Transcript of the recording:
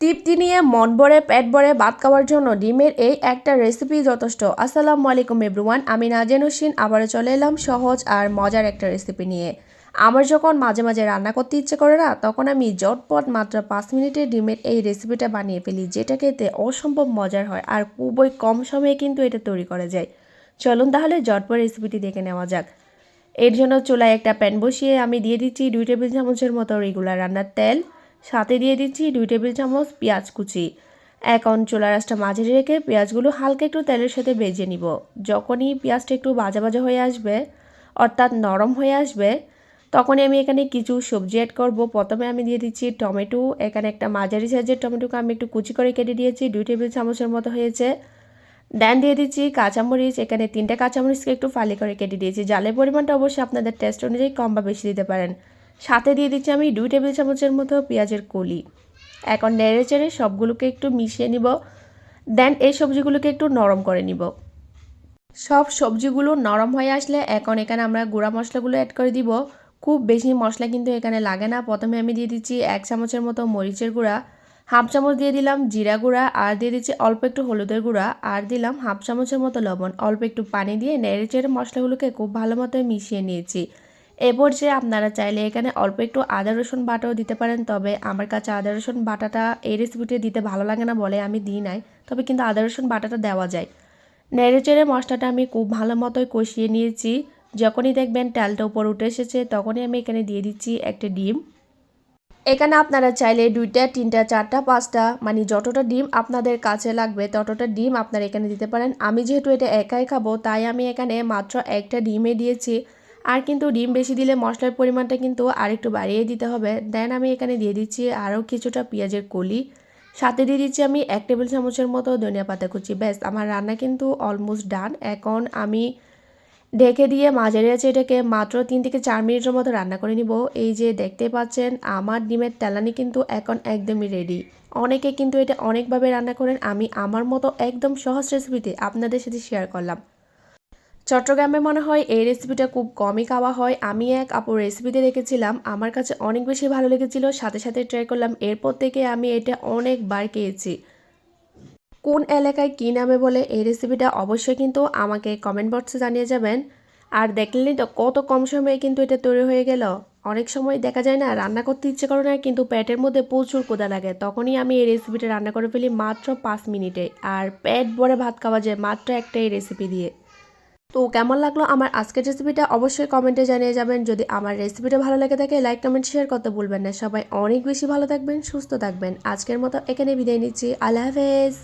তৃপ্তি নিয়ে মন ভরে, পেট ভরে ভাত খাওয়ার জন্য ডিমের এই একটা রেসিপি যথেষ্ট। আসসালামু আলাইকুম এভরিওয়ান আমি নাজেন হোসেন, আবারও চলে এলাম সহজ আর মজার একটা রেসিপি নিয়ে। আমার যখন মাঝে মাঝে রান্না করতে ইচ্ছে করে না, তখন আমি জটপট মাত্র পাঁচ মিনিটে ডিমের এই রেসিপিটা বানিয়ে ফেলি, যেটা খেতে অসম্ভব মজার হয় আর খুবই কম সময়ে কিন্তু এটা তৈরি করা যায়। চলুন তাহলে জটপট রেসিপিটি দেখে নেওয়া যাক। এর জন্য চুলায় একটা প্যান বসিয়ে আমি দিয়ে দিচ্ছি দুই টেবিল চামচের মতো রেগুলার রান্নার তেল। সাথে দিয়ে দিচ্ছি দুই টেবিল চামচ পেঁয়াজ কুচি। এখন চুলা রাসটা মাঝে রেখে পেঁয়াজগুলো হালকা একটু তেলের সাথে ভেজে নিব। যখনই পেঁয়াজটা একটু ভাজা ভাজা হয়ে আসবে, অর্থাৎ নরম হয়ে আসবে, তখনই আমি এখানে কিছু সবজি অ্যাড করব। প্রথমে আমি দিয়ে দিচ্ছি টমেটো। এখানে একটা মাঝারি সাইজের টমেটোকে আমি একটু কুচি করে কেটে দিয়েছি, দুই টেবিল চামচের মতো হয়েছে। দেন দিয়ে দিচ্ছি কাঁচামরিচ। এখানে তিনটে কাঁচামরিচকে একটু ফালি করে কেটে দিয়েছি। জালের পরিমাণটা অবশ্যই আপনাদের টেস্ট অনুযায়ী কম বা বেশি দিতে পারেন। সাথে দিয়ে দিচ্ছি আমি দুই টেবিল চামচের মতো পেঁয়াজের কলি। এখন নেড়ে চেড়ে সবগুলোকে একটু মিশিয়ে নিব। দেন এই সবজিগুলোকে একটু নরম করে নিব। সব সবজিগুলো নরম হয়ে আসলে এখন এখানে আমরা গুঁড়া মশলাগুলো অ্যাড করে দিব। খুব বেশি মশলা কিন্তু এখানে লাগে না। প্রথমে আমি দিয়ে দিচ্ছি এক চামচের মতো মরিচের গুঁড়া। হাফ চামচ দিয়ে দিলাম জিরা গুঁড়া আর দিয়ে দিচ্ছি অল্প একটু হলুদের গুঁড়া। আর দিলাম হাফ চামচের মতো লবণ। অল্প একটু পানি দিয়ে নেড়ে চেড়ে মশলাগুলোকে খুব ভালো মতো মিশিয়ে নিয়েছি। এ পর্যায়ে আপনারা চাইলে এখানে অল্প একটু আদা, রসুন বাটাও দিতে পারেন, তবে আমার কাছে আদা, রসুন বাটাটা এই রেসিপিতে দিতে ভালো লাগে না বলে আমি দিই নাই, তবে কিন্তু আদা, রসুন বাটাটা দেওয়া যায়। নেড়ে চেড়ে মশলাটা আমি খুব ভালো মতোই কষিয়ে নিয়েছি, যখনই দেখবেন তেলটা উপর উঠে এসেছে, তখনই আমি এখানে দিয়ে দিচ্ছি একটা ডিম। এখানে আপনারা চাইলে দুইটা, তিনটা, চারটা, পাঁচটা মানে যতটা ডিম আপনাদের কাছে লাগবে ততটা ডিম আপনারা এখানে দিতে পারেন। আমি যেহেতু এটা একাই খাব, তাই আমি এখানে মাত্র একটা ডিমে দিয়েছি। আর কিন্তু ডিম বেশি দিলে মশলার পরিমাণটা কিন্তু আরেকটু বাড়িয়ে দিতে হবে। দেন আমি এখানে দিয়ে দিচ্ছি আরও কিছুটা পেঁয়াজের কলি। সাথে দিয়ে দিচ্ছি আমি এক টেবিল চামচের মতো ধনিয়া পাতা কুচি। ব্যাস, আমার রান্না কিন্তু অলমোস্ট ডান এখন আমি ঢেকে দিয়ে মাঝারি আছে এটাকে মাত্র তিন থেকে চার মিনিটের মতো রান্না করে নিব। এই যে দেখতে পাচ্ছেন, আমার ডিমের তেলানি কিন্তু এখন একদমই রেডি অনেকে কিন্তু এটা অনেকভাবে রান্না করেন। আমি আমার মতো একদম সহজ রেসিপিতে আপনাদের সাথে শেয়ার করলাম। চট্টগ্রামে মনে হয় এই রেসিপিটা খুব কমই খাওয়া হয়। আমি এক আপুর রেসিপিতে দেখেছিলাম। আমার কাছে অনেক বেশি ভালো লেগেছিল। সাথে সাথে ট্রাই করলাম। এরপর থেকে আমি এটা অনেকবার খেয়েছি। কোন এলাকায় কী নামে বলে এই রেসিপিটা অবশ্যই কিন্তু আমাকে কমেন্ট বক্সে জানিয়ে যাবেন। আর দেখলেনই তো কত কম সময়ে কিন্তু এটা তৈরি হয়ে গেল। অনেক সময় দেখা যায় না, রান্না করতে ইচ্ছে করে না, কিন্তু পেটের মধ্যে প্রচুর কোদা লাগে। তখনই আমি এই রেসিপিটা রান্না করে ফেলি মাত্র পাঁচ মিনিটে। আর পেট ভরে ভাত খাওয়া যায় মাত্র একটা এই রেসিপি দিয়ে। তো কেমন লাগল আমার আজকের রেসিপিটা অবশ্যই কমেন্টে জানিয়ে যাবেন। যদি আমার রেসিপিটা ভালো লেগে থাকে লাইক কমেন্ট শেয়ার করতে ভুলবেন না। সবাই অনেক বেশি ভালো থাকবেন, সুস্থ থাকবেন। আজকের মতো এখানে বিদায় নিচ্ছি। আল্লাহ হাফেজ।